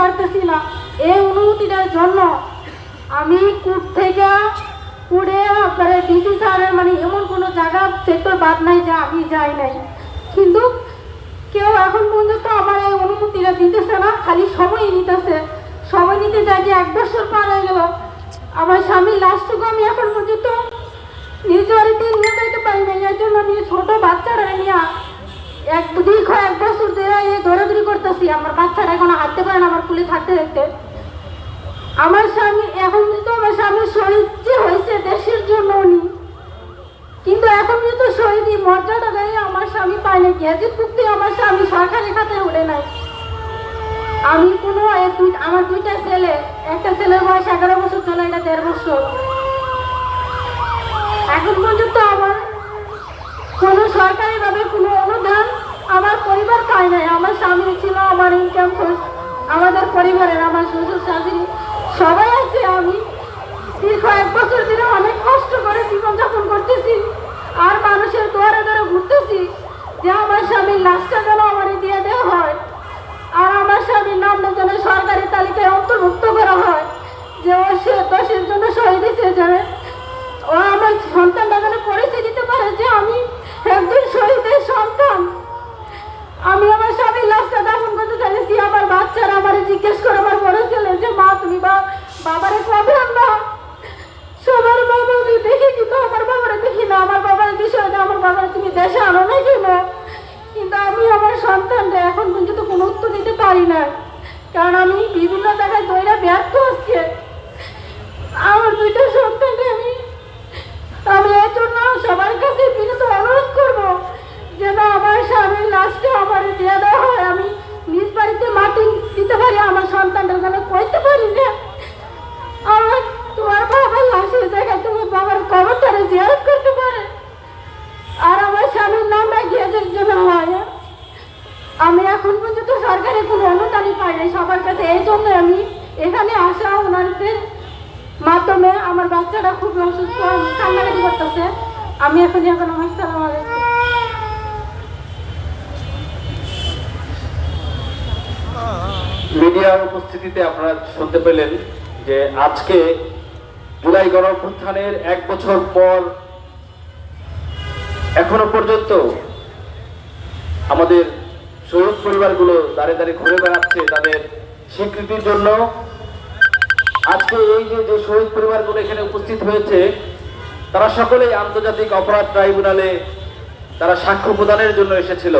পারতেছি না এই অনুমতিটার জন্য আমি কুট থেকে কুড়ে আপনার ডিসি স্যারের মানে এমন কোনো জায়গা, সেক্টর বাদ নাই যে আমি যাই নাই। কিন্তু কেউ এখন পর্যন্ত আমার এই অনুমতিটা দিতেছে না, খালি সময় নিতেছে। সময় নিতে যাই যে এক বছর পার হয়ে গেল। আমার স্বামীর লাশটুকু আমি এখন পর্যন্ত নিজ বাড়িতে নিয়ে যেতে পারি না এর জন্য আমি ছোট বাচ্চারা নিয়ে এক দীর্ঘ এক বছর ধরে দৌড়াদৌড়ি করতেছি। আমার বাচ্চারা এখন হাঁটতে পারে না, আমার কুলে থাকতে থাকতে। আমার স্বামী, এখন কিন্তু আমার স্বামীর শহীদ যে হয়েছে দেশের জন্য উনি। কিন্তু এখন কিন্তু শহীদই মর্যাদা দেয়, আমার স্বামী পায় না গ্যাজেট চুক্তি আমার স্বামী সরকারি খাতে উঠে নাই। আমি কোনো আমার দুইটা ছেলে, একটা ছেলের বয়স এগারো বছর, চলে এটা দেড় বছর। এখন পর্যন্ত আমার কোনো সরকারিভাবে কোনো অনুদান আমার পরিবার পায় নাই, আমার স্বামী ছিল, আমার ইনকাম সোর্স আমাদের পরিবারের, আমার শ্বশুর, শাশুড়ি, সবাই আছে, আমি দীর্ঘ এক বছর ধরে অনেক কষ্ট করে জীবনযাপন করতেছি, আর মানুষের দুয়ারে দুয়ারে ঘুরতেছি যে আমার স্বামীর লাশটা যেন আমার দিয়ে দেওয়া হয়, আর আমার স্বামীর নামটা যেন সরকারি তালিকায় অন্তর্ভুক্ত করা হয়, যে ও সে দশের জন্য শহীদ হিসেবে যাবে ও আমার সন্তানটা যেন পরিচয় দিতে পারে যে আমি একজন শহীদের সন্তান। আমি আমার স্বামীর লাশটা দাফন করতে চাইছি, আমার বাচ্চারা আমার জিজ্ঞেস করে আমার বড় ছেলে, যে মা, তুমি বা বাবারে কবে আনবা? সবার বাবা আমি দেখি কিন্তু আমার বাবারে দেখি না আমার বাবার বিষয় না, আমার বাবারে তুমি দেশে আনো না কেন? কিন্তু আমি আমার সন্তানরা এখন পর্যন্ত কোনো উত্তর দিতে পারি না কারণ আমি বিভিন্ন জায়গায় দইরা ব্যর্থ হচ্ছে আমার দুইটা সন্তানকে আমি আমি এর জন্য সবার কাছে বিনীত অনুরোধ যেন আমার স্বামীর লাশটা আমার দিয়ে দেওয়া হয়, আমি নিজ বাড়িতে মাটি দিতে পারি, আমার সন্তানটা যেন কইতে পারি না। আমার তোমার বাবার লাশের জায়গায় তোমার বাবার কবরটারে জিয়ারত করতে পারে। আর আমার স্বামীর নামটা গিয়েছে জন্য হয়, আমি এখন পর্যন্ত সরকারের কোনো অনুদানই পাই নাই। সবার কাছে এই জন্য আমি এখানে আসা ওনাদের মাধ্যমে আমার বাচ্চাটা খুব অসুস্থ কান্নাকাটি করতেছে। আমি এখন এখন আমার সালাম আলাইকুম মিডিয়ার উপস্থিতিতে আপনারা শুনতে পেলেন যে আজকে জুলাই গণঅভ্যুত্থানের এক বছর পর এখনও পর্যন্ত আমাদের শহীদ পরিবারগুলো দাঁড়িয়ে দাঁড়িয়ে ঘুরে বেড়াচ্ছে তাদের স্বীকৃতির জন্য। আজকে এই যে যে শহীদ পরিবারগুলো এখানে উপস্থিত হয়েছে, তারা সকলেই আন্তর্জাতিক অপরাধ ট্রাইব্যুনালে তারা সাক্ষ্য প্রদানের জন্য এসেছিল।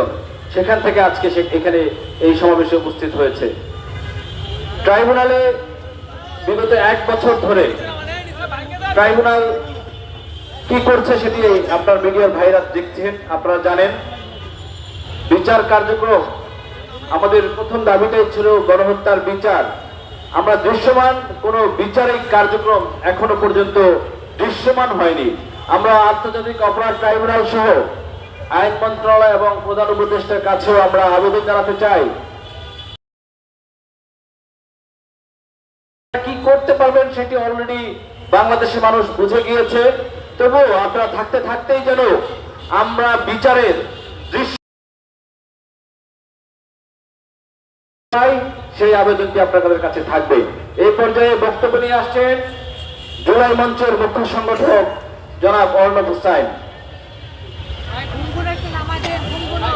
সেখান থেকে আজকে এখানে এই সমাবেশে উপস্থিত হয়েছে। ট্রাইব্যুনালে বিগত এক বছর ধরে ট্রাইব্যুনাল কি করছে সেটি আপনার মিডিয়ার ভাইরা দেখছেন। আপনারা জানেন, বিচার কার্যক্রম আমাদের প্রথম দাবিটাই ছিল গণহত্যার বিচার। আমরা দৃশ্যমান, কোনো বিচারিক কার্যক্রম এখনও পর্যন্ত দৃশ্যমান হয়নি। আমরা আন্তর্জাতিক অপরাধ ট্রাইব্যুনাল সহ আইন মন্ত্রণালয় এবং প্রধান উপদেষ্টার কাছেও আমরা আবেদন জানাতে চাই। সেটি অলরেডি বাংলাদেশের মানুষ বুঝে গিয়েছে। তবুও আপনারা থাকতে থাকতেই যেন আমরা বিচারের দৃশ্য সেই আবেদনটি আপনাদের কাছে থাকবে। এই পর্যায়ে বক্তব্য নিয়ে আসছেন জুলাই মঞ্চের মুখ্য সংগঠক জনাব অর্ণব হুসাইন। ঘুমগুলো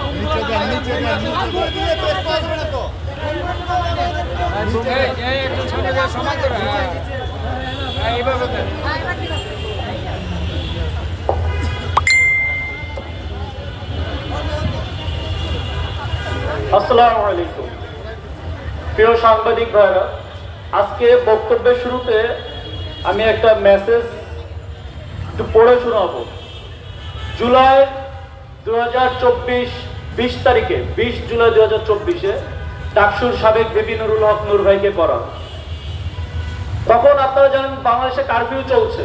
প্রিয় সাংবাদিক ভাইরা, আজকে বক্তব্যের শুরুতে আমি একটা মেসেজ একটু পড়ে শোনাবো। জুলাই দু হাজার চব্বিশ, বিশ তারিখে, বিশ জুলাই দু হাজার চব্বিশে ডাকসুর সাবেক নুরুল হক নূর ভাইকে করা তখন আপনারা জানেন বাংলাদেশে কারফিউ চলছে।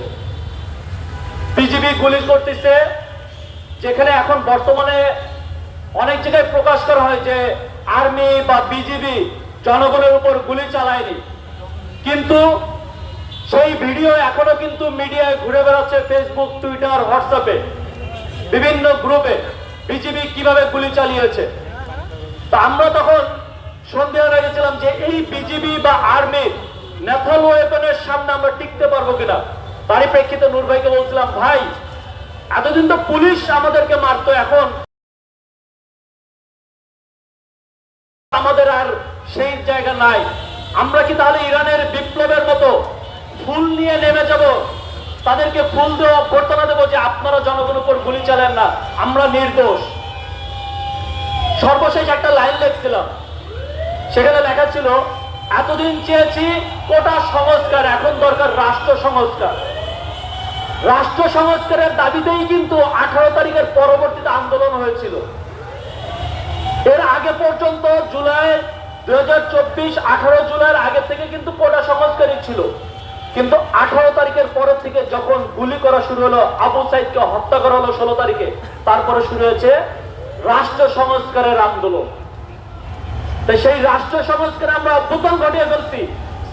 বিজিবি গুলি করতেছে, যেখানে এখন বর্তমানে অনেক জায়গায় প্রকাশ করা হয় যে আর্মি বা বিজিবি জনগণের উপর গুলি চালায়নি। কিন্তু সেই ভিডিও এখনও কিন্তু মিডিয়ায় ঘুরে বেড়াচ্ছে ফেসবুক টুইটার হোয়াটসঅ্যাপে বিভিন্ন গ্রুপে বিজিবি কীভাবে গুলি চালিয়েছে। তা আমরা তখন সন্দেহ রেখেছিলাম যে এই বিজিবি বা আর্মির ন্যাথল ওয়েপনের সামনে আমরা টিকতে পারব কিনা? তারই প্রেক্ষিতে নূর ভাইকে বলছিলাম, ভাই, এতদিন তো পুলিশ আমাদেরকে মারতো, এখন আমাদের আর সেই জায়গা নাই। আমরা কি তাহলে ইরানের বিপ্লবের মতো ফুল নিয়ে নেমে যাব? তাদেরকে ফুল দেওয়া অভ্যর্থনা দেবো যে আপনারা জনগণের উপর গুলি চালান না, আমরা নির্দোষ। সর্বশেষ একটা লাইন লিখছিলাম। সেখানে লেখা ছিল এতদিন চেয়েছি কোটা সংস্কার, এখন দরকার রাষ্ট্র সংস্কার। রাষ্ট্র সংস্কারের দাবিতেই কিন্তু আঠারো তারিখের পরবর্তীতে আন্দোলন হয়েছিল। এর আগে পর্যন্ত জুলাই দুই হাজার চব্বিশ, আঠারো জুলাইয়ের আগে থেকে কিন্তু কোটা সংস্কারই ছিল। কিন্তু আঠারো তারিখের পরের থেকে যখন গুলি করা শুরু হলো, আবু সাইদকে হত্যা করা হলো ষোলো তারিখে, তারপরে শুরু হয়েছে রাষ্ট্র সংস্কারের আন্দোলন। সেই রাষ্ট্র সংস্কারে আমরা অভ্যুত্থান ঘটিয়ে ফেলছি।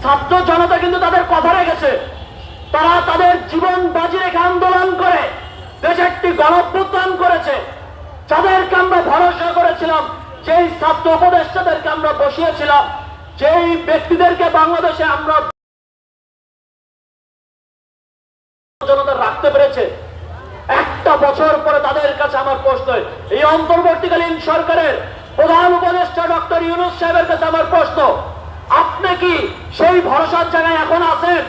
ছাত্র জনতা কিন্তু তাদের কথা রেখেছে। তারা তাদের জীবন বাজি রেখে আন্দোলন করে। দেশে একটি গণভ্যুত্থান করেছে। যাদেরকে আমরা ভরসা করেছিলাম যেই ছাত্র উপদেষ্টাদেরকে আমরা বসিয়েছিলাম। যেই ব্যক্তিদেরকে বাংলাদেশে আমরা জনতা রাখতে পেরেছে, একটা বছর পরে তাদের কাছে আমার প্রশ্ন এই অন্তর্বর্তীকালীন সরকারের প্রধান উপদেষ্টা ডক্টর ইউনুস সাহেবের কাছে আমার প্রশ্ন, আপনি কি সেই ভরসার জায়গায় এখন আছেন?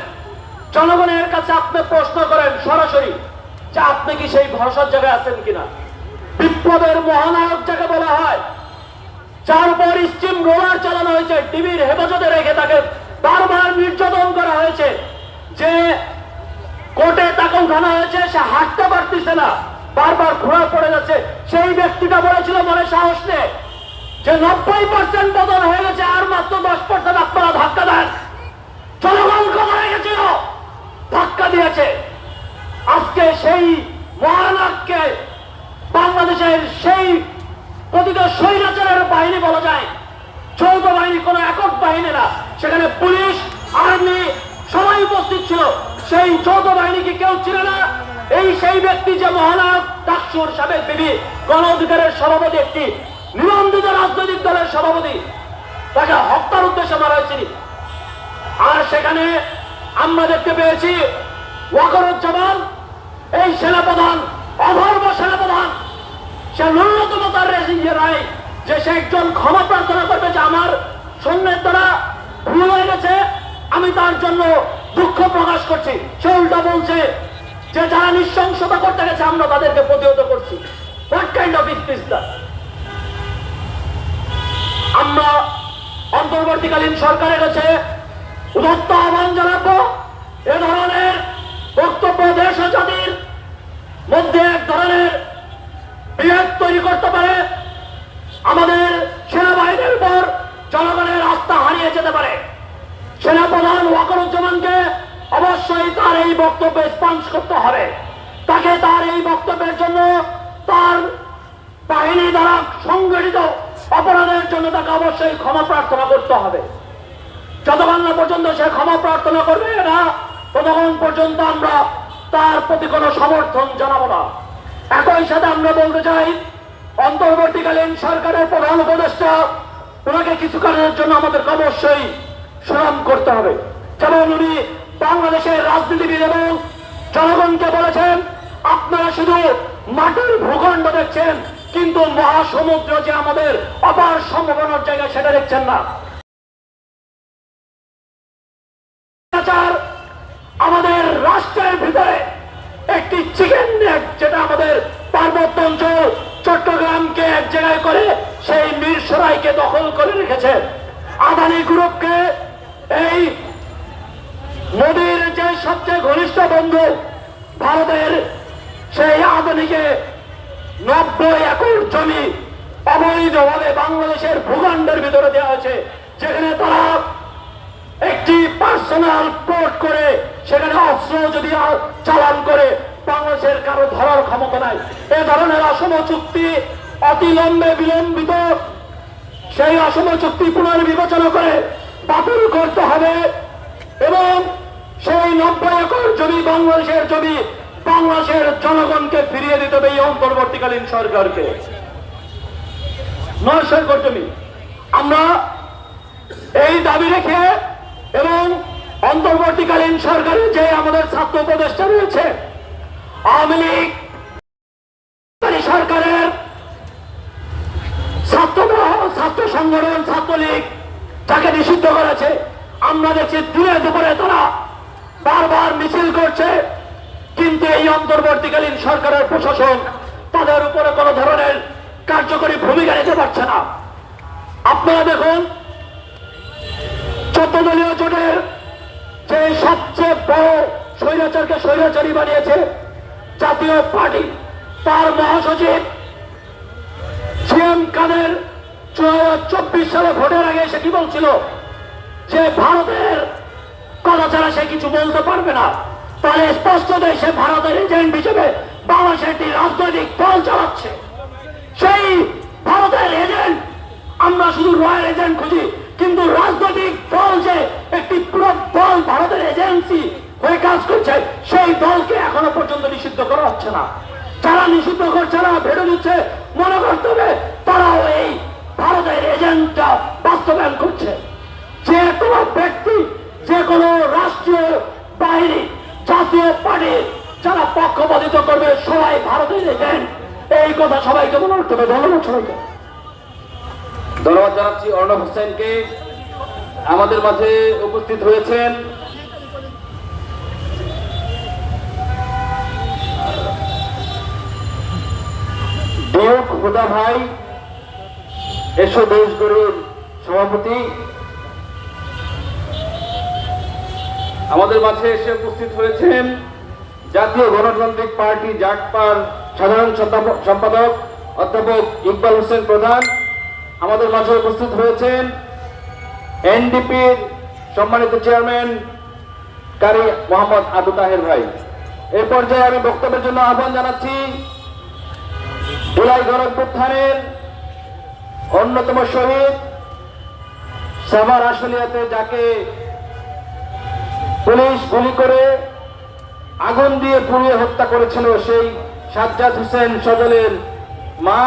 জনগণের কাছে আপনি প্রশ্ন করেন সরাসরি যে আপনি কি সেই ভরসার জায়গায় আছেন কিনা? বিপ্লবের মহানায়ক যাকে বলা হয়, যার উপর স্টিম রোলার চালানো হয়েছে, টিভির হেফাজতে রেখে তাকে বারবার নির্যাতন করা হয়েছে, যে কোর্টে তাকে উঠানো হয়েছে, সে হাঁটতে পারতেছে না, বারবার ঘোরা পড়ে যাচ্ছে। সেই ব্যক্তিটা বলেছিল, মনে সাহস নেই। যে নব্বই পার্সেন্ট বদল হয়ে গেছে, আর মাত্র দশ পার্সেন্ট আপনারা ধাক্কা দেন। জনগণ রেখেছিল ধাক্কা দিয়েছে। আজকে সেই মহানায়ককে বাংলাদেশের সেই প্রতিটা স্বৈরাচারের বাহিনী বলা যায়, যৌথ বাহিনী, কোনো একক বাহিনী না। সেখানে পুলিশ, আর্মি সবাই উপস্থিত ছিল। সেই যৌথ বাহিনীকে কেউ ছিল না? এই সেই ব্যক্তি যে মহানায়ক, ডাকসুর সাবেক বিবি, গণ অধিকারের সভাপতি একটি নিবন্ধিত রাজনৈতিক দলের সভাপতি তাকে হত্যার উদ্দেশ্যে মারা হয়েছিল। আর সেখানে আমরা দেখতে পেয়েছি ওয়াকরুজ্জামান, এই সেনাপ্রধান, অধর্ম সেনাপ্রধান, সে ন্যূনতম তার রায়, যে সে একজন ক্ষমা প্রার্থনা করবে যে আমার সৈন্যের দ্বারা ভুল হয়ে গেছে, আমি তার জন্য দুঃখ প্রকাশ করছি। সে উল্টা বলছে যে যারা নৃশংসতা করতে গেছে, আমরা তাদেরকে প্রতিহত করছি। What kind of is that আমরা অন্তর্বর্তীকালীন সরকারের কাছে উদত্ত আহ্বান জানাব, এ ধরনের বক্তব্য দেশ জাতির মধ্যে এক ধরনের বিভেদ তৈরি করতে পারে। আমাদের সেনাবাহিনীর উপর জনগণের আস্থা হারিয়ে যেতে পারে। সেনাপ্রধান ওয়াকরুজ্জামানকে অবশ্যই তার এই বক্তব্যে স্পঞ্জ করতে হবে। তাকে তার এই বক্তব্যের জন্য তার বাহিনী দ্বারা সংগঠিত অপরাধের জন্য তাকে অবশ্যই ক্ষমা প্রার্থনা করতে হবে। যতক্ষণ না পর্যন্ত সে ক্ষমা প্রার্থনা করবে না ততক্ষণ পর্যন্ত আমরা তার প্রতি কোনো সমর্থন জানাব না। একই সাথে আমরা বলতে চাই, অন্তর্বর্তীকালীন সরকারের প্রধান উপদেষ্টা, ওনাকে কিছু কারণের জন্য আমাদেরকে অবশ্যই স্মরণ করতে হবে। যেমন উনি বাংলাদেশের রাজনীতিবিদ এবং জনগণকে বলেছেন, আপনারা শুধু মাটির ভূখণ্ড দেখছেন কিন্তু মহাসমুদ্র যে আমাদের অপার সম্ভাবনার জায়গা, সেটা দেখছেন না। আমাদের রাষ্ট্রের ভিতরে একটি চিকেন নেক, যেটা আমাদের পার্বত্য অঞ্চল চট্টগ্রামকে এক জায়গায় করে সেই মিরসরাইকে দখল করে রেখেছে। আদানি গ্রুপকে এই মোদীর যে সবচেয়ে ঘনিষ্ঠ বন্ধু, ভারতের সেই আদানিকে নব্বই একর জমি অবৈধভাবে বাংলাদেশের ভূখণ্ডের ভিতরে দেওয়া হয়েছে। যেখানে তারা একটি পার্সোনাল পোর্ট করে, সেখানে অস্ত্র যদি চালান করে, বাংলাদেশের কারও ধরার ক্ষমতা নাই। এ ধরনের অসম চুক্তি অতিলম্বে বিলম্বিত। সেই অসম চুক্তি পুনর্বিবেচনা করে বাতিল করতে হবে। এবং সেই নব্বই একর জমি বাংলাদেশের জমি বাংলাদেশের জনগণকে ফিরিয়ে দিতে হবে এই অন্তর্বর্তীকালীন সরকারকে। নয় একর আমরা এই দাবি রেখে এবং অন্তর্বর্তীকালীন সরকারের যে আমাদের ছাত্র উপদেষ্টা রয়েছে, আওয়ামী লীগ সরকারের ছাত্র ছাত্র সংগঠন, ছাত্রলীগ যাকে নিষিদ্ধ করেছে। আমরা দেখছি দিনে দুপুরে তারা বারবার মিছিল করছে। কিন্তু এই অন্তর্বর্তীকালীন সরকারের প্রশাসন তাদের উপরে কোনো ধরনের কার্যকরী ভূমিকা নিতে পারছে না। আপনারা দেখুন চোদ্দ দলীয় জোটের যে সবচেয়ে বড় স্বৈরাচারকে স্বৈরাচারী বানিয়েছে জাতীয় পার্টি, তার মহাসচিব সিএম কাদের চব্বিশ সালে ভোটের আগে সে কি বলছিল? যে ভারতের কথা ছাড়া সে কিছু বলতে পারবে না। তাহলে স্পষ্ট দেশে ভারতের এজেন্ট হিসেবে বাংলাদেশের একটি রাজনৈতিক দল চালাচ্ছে। সেই ভারতের এজেন্ট, আমরা শুধু রয়্যাল এজেন্ট খুঁজি, কিন্তু রাজনৈতিক দল যে একটি পুরো দল ভারতের এজেন্সি হয়ে কাজ করছে, সেই দলকে এখনও পর্যন্ত নিষিদ্ধ করা হচ্ছে না। যারা নিষিদ্ধ করছে না ভেড়ে দিচ্ছে, মনে করতে হবে তারাও এই ভারতের এজেন্টটা বাস্তবায়ন করছে। যে কোনো ব্যক্তি, যে কোনো রাষ্ট্রীয় বাহিনী জাতীয় পার্টির যারা পক্ষপাতিত করবে, সবাই ভারতের এজেন্ট এই কথা সবাইকে মনে রাখতে হবে ধন্যবাদ সবাইকে ধন্যবাদ জানাচ্ছি অর্ণব হোসেনকে। আমাদের মাঝে উপস্থিত হয়েছেন ভাই, এসো দেশ সভাপতি। আমাদের মাঝে এসে উপস্থিত হয়েছেন জাতীয় গণতান্ত্রিক পার্টি জাটপার সাধারণ সম্পাদক- অধ্যাপক ইকবাল হোসেন প্রধান। আমাদের মাঝে উপস্থিত হয়েছেন এনডিপির সম্মানিত চেয়ারম্যান কারি মোহাম্মদ আবু তাহের ভাই। এই পর্যায়ে আমি বক্তব্যের জন্য আহ্বান জানাচ্ছি জুলাই গণঅভ্যুত্থানের অন্যতম শহীদ সাভার আশুলিয়াতে যাকে পুলিশ গুলি করে আগুন দিয়ে পুড়িয়ে হত্যা করেছিল সেই সাজ্জাদ হোসেন সজলের মা,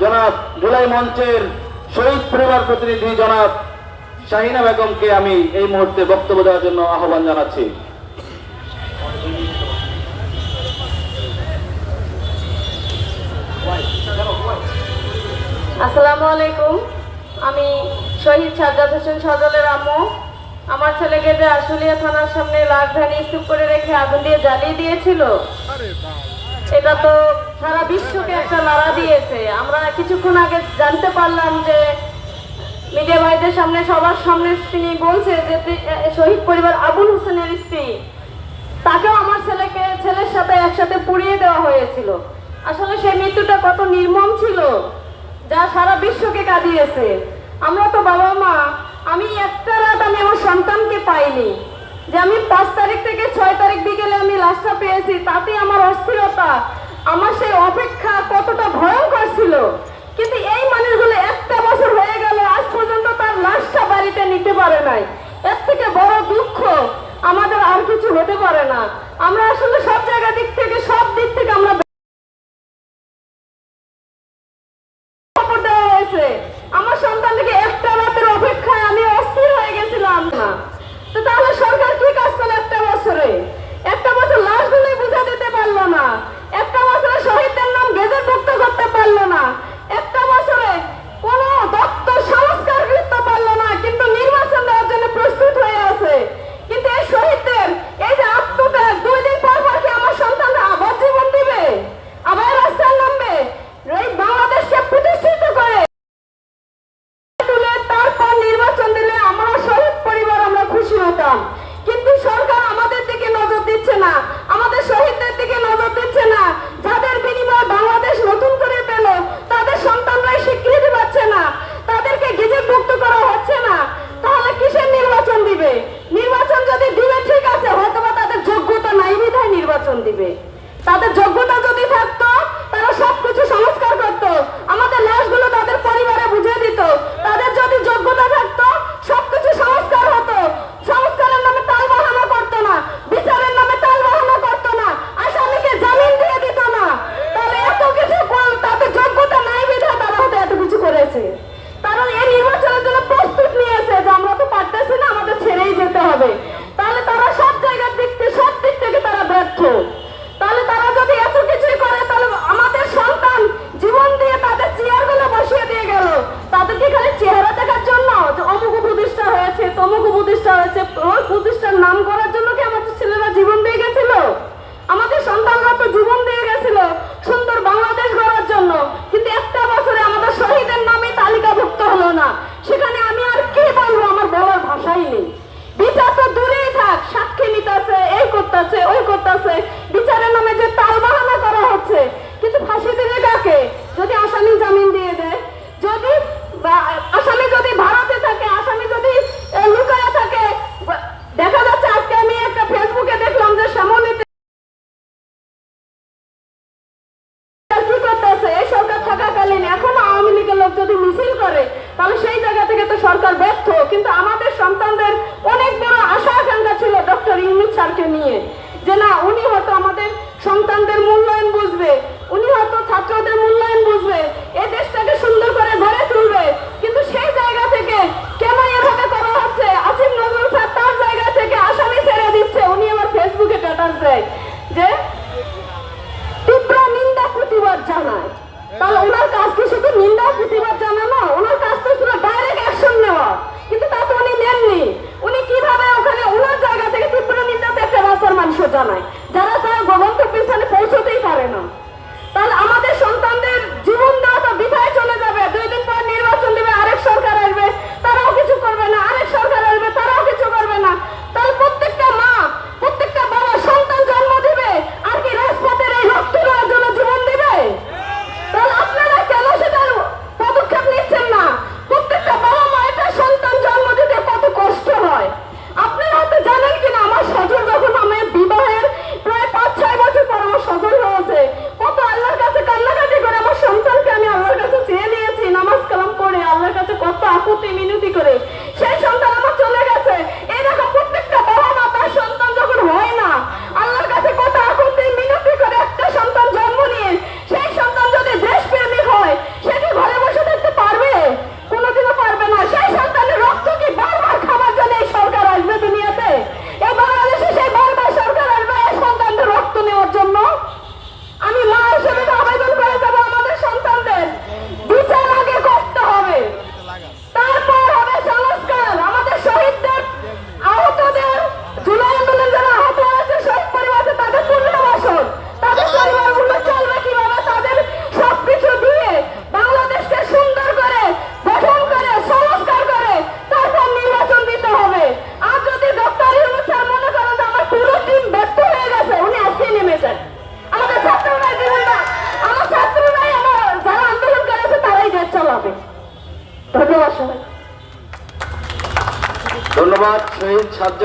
জনাব জুলাই মঞ্চের শহীদ পরিবার প্রতিনিধি জনাব শাহিনা বেগমকে আমি এই মুহূর্তে বক্তব্য দেওয়ার জন্য আহ্বান জানাচ্ছি। আসসালামু আলাইকুম। আমি শহীদ সাজ্জাদ হোসেন সজলের আম্মু। আমার ছেলেকে যে আশুলিয়া থানার সামনে রাজধানী স্তূপ করে রেখে আগুন দিয়ে জ্বালিয়ে দিয়েছিল এটা তো সারা বিশ্বকে একটা লড়া দিয়েছে। আমরা কিছুক্ষণ আগে জানতে পারলাম যে মিডিয়া ভাইদের সামনে সবার সামনে তিনি বলছে যে শহীদ পরিবার আবুল হোসেনের স্ত্রী তাকেও আমার ছেলেকে ছেলের সাথে একসাথে পুড়িয়ে দেওয়া হয়েছিল। আসলে সেই মৃত্যুটা কত নির্মম ছিল যা সারা বিশ্বকে কাঁদিয়েছে। আমরা তো বাবা মা আমি একটা রাত আমি আমার সন্তানকে পাইনি। যে আমি পাঁচ তারিখ থেকে ছয় তারিখ বিকেলে আমি লাশটা পেয়েছি, তাতে আমার অস্থিরতা, আমার সেই অপেক্ষা কতটা ভয়ঙ্কর ছিল। কিন্তু এই মানুষগুলো একটা বছর হয়ে গেল, আজ পর্যন্ত তার লাশটা বাড়িতে নিতে পারে নাই। এর থেকে বড় দুঃখ আমাদের আর কিছু হতে পারে না। আমরা আসলে সব জায়গা দিক থেকে, সব দিক থেকে আমরা আমার সন্তানকে একটা না। তো তাহলে সরকার কি কাজ করল একটা বছরে? একটা বছর লাশগুলোই বুঝা দিতে পারল না। একটা বছরে শহীদদের নাম গেজেটভুক্ত করতে পারল না।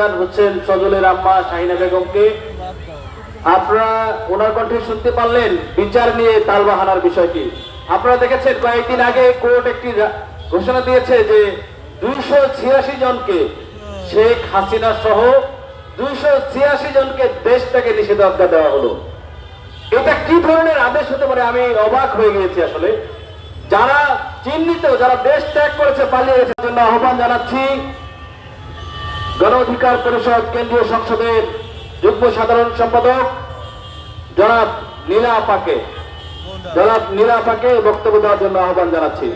সাজ্জাদ হোসেন সজলের আম্মা শাহিনা বেগমকে। আপনারা ওনার কণ্ঠে শুনতে পারলেন বিচার নিয়ে তালবাহানার বিষয়টি। আপনারা দেখেছেন, কয়েকদিন আগে কোর্ট একটি ঘোষণা দিয়েছে যে দুইশো ছিয়াশি জনকে শেখ হাসিনা সহ দুইশো ছিয়াশি জনকে দেশ থেকে নিষেধাজ্ঞা দেওয়া হলো। এটা কি ধরনের আদেশ হতে পারে? আমি অবাক হয়ে গিয়েছি আসলে। যারা চিহ্নিত, যারা দেশ ত্যাগ করেছে, পালিয়ে গেছে জন্য আহ্বান জানাচ্ছি গণ অধিকার পরিষদ কেন্দ্রীয় সংসদের যুগ্ম সাধারণ সম্পাদক জনাব নীলা আপাকে জনাব নীলা আপাকে বক্তব্য দেওয়ার জন্য আহ্বান জানাচ্ছি।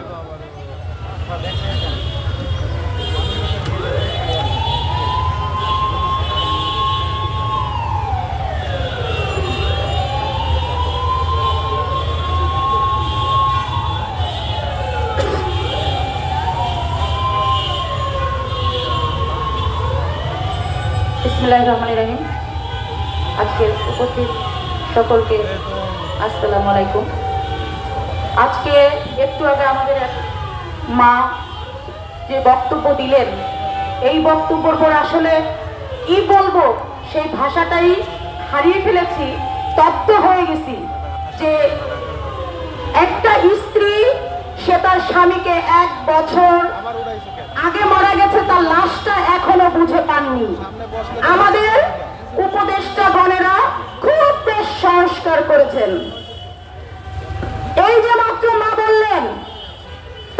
রহমান রাহিম। আজকের উপস্থিত সকলকে আসসালামু আলাইকুম। আজকে একটু আগে আমাদের এক মা যে বক্তব্য দিলেন, এই বক্তব্যের পর আসলে কি বলব, সেই ভাষাটাই হারিয়ে ফেলেছি, তপ্ত হয়ে গেছি যে একটা স্ত্রী, সে তার স্বামীকে এক বছর আগে মারা গেছে, তার লাশটা এখনও বুঝে পাননি। আমাদের উপদেষ্টা গণেরা খুব বেশ সংস্কার করেছেন। এই যে মাত্র মা বললেন,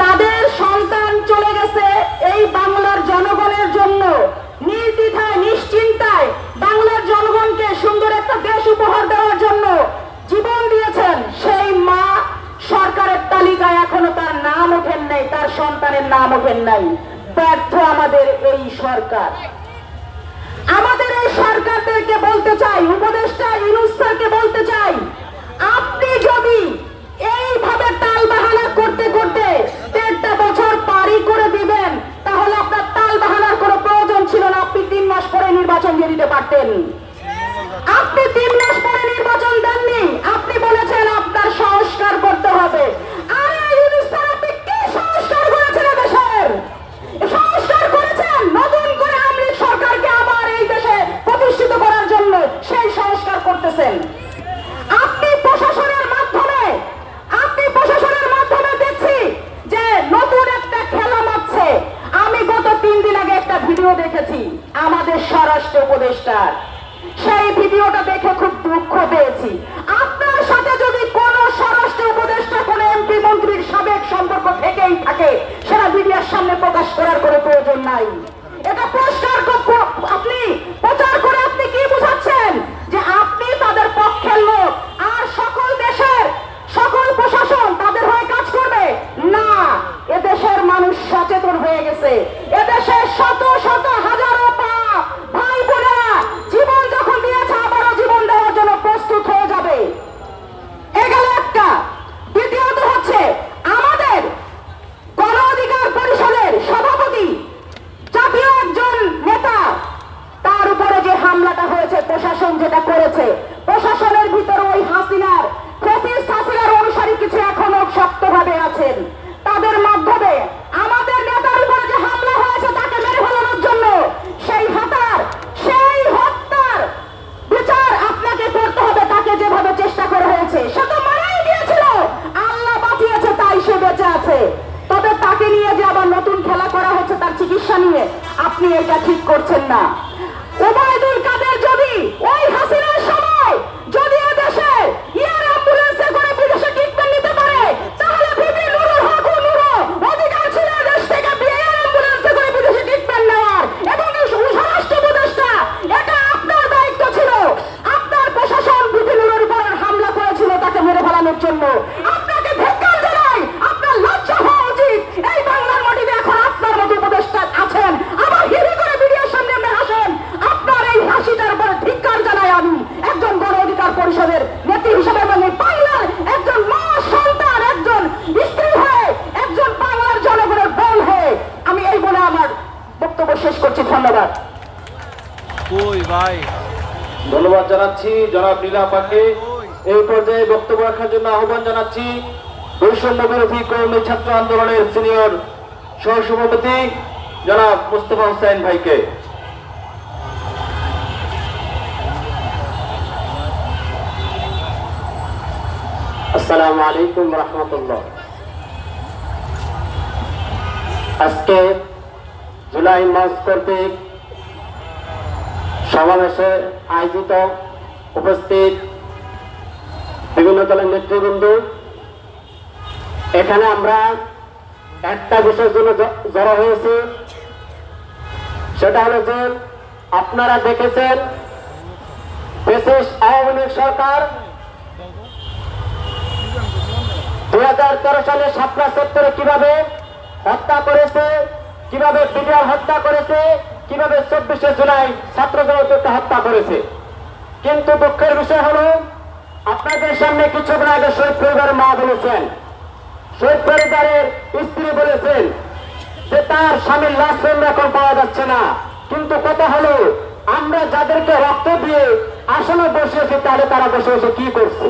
তাদের সন্তান চলে গেছে এই বাংলার জনগণের জন্য। নির্দ্বিধায়, নিশ্চিন্তায় বাংলার জনগণকে সুন্দর একটা দেশ উপহার দেওয়ার জন্য জীবন দিয়েছেন সেই মা। সরকারের তালিকায় এখনও তার নাম ওঠেন নাই, তার সন্তানের নাম ওঠেন নাই। ব্যর্থ আমাদের এই সরকার। সরকারদেরকে বলতে চাই, উপদেষ্টা ইউনুস বলতে চাই, আপনি যদি এইভাবে তাল বাহানা করতে করতে দেড়টা বছর পারি করে দিবেন, তাহলে আপনার টাল বাহানার কোনো প্রয়োজন ছিল না। আপনি তিন মাস পরে নির্বাচন দিয়ে দিতে পারতেন। 呐、啊，ধন্যবাদ জানাচ্ছি জনাব লীলা পাকে এই পর্যায়ে বক্তব্য রাখার জন্য আহ্বান জানাচ্ছি বৈষম্য বিরোধী কর্মী ছাত্র আন্দোলনের সিনিয়র সহসভাপতি জনাব মুস্তফা হুসাইন ভাইকে। আসসালামু আলাইকুম রহমতুল্লাহ। আজকে জুলাই মাস কর্তৃক সমাবেশে আয়োজিত উপস্থিত বিভিন্ন দলের নেতৃবৃন্দ। এখানে আমরা একটা বিষয়ের জন্য জড়ো হয়েছি। সেটা হলো যে আপনারা দেখেছেন বিশেষ আওয়ামী লীগ সরকার দু হাজার তেরো সালে সাতটা সেক্টরে কীভাবে হত্যা করেছে, কীভাবে বিডিআর হত্যা করেছে কীভাবে চব্বিশে জুলাই ছাত্র জনতাকে হত্যা করেছে? কিন্তু দুঃখের বিষয় হলো, আপনাদের সামনে কিছুক্ষণ আগে শহীদ পরিবারের মা বলেছেন, শহীদ পরিবারের স্ত্রী বলেছেন যে তার স্বামীর লাশ এখন পাওয়া যাচ্ছে না। কিন্তু কথা হলো, আমরা যাদেরকে রক্ত দিয়ে আসলে বসিয়েছি তাহলে তারা বসে বসে কি করছে?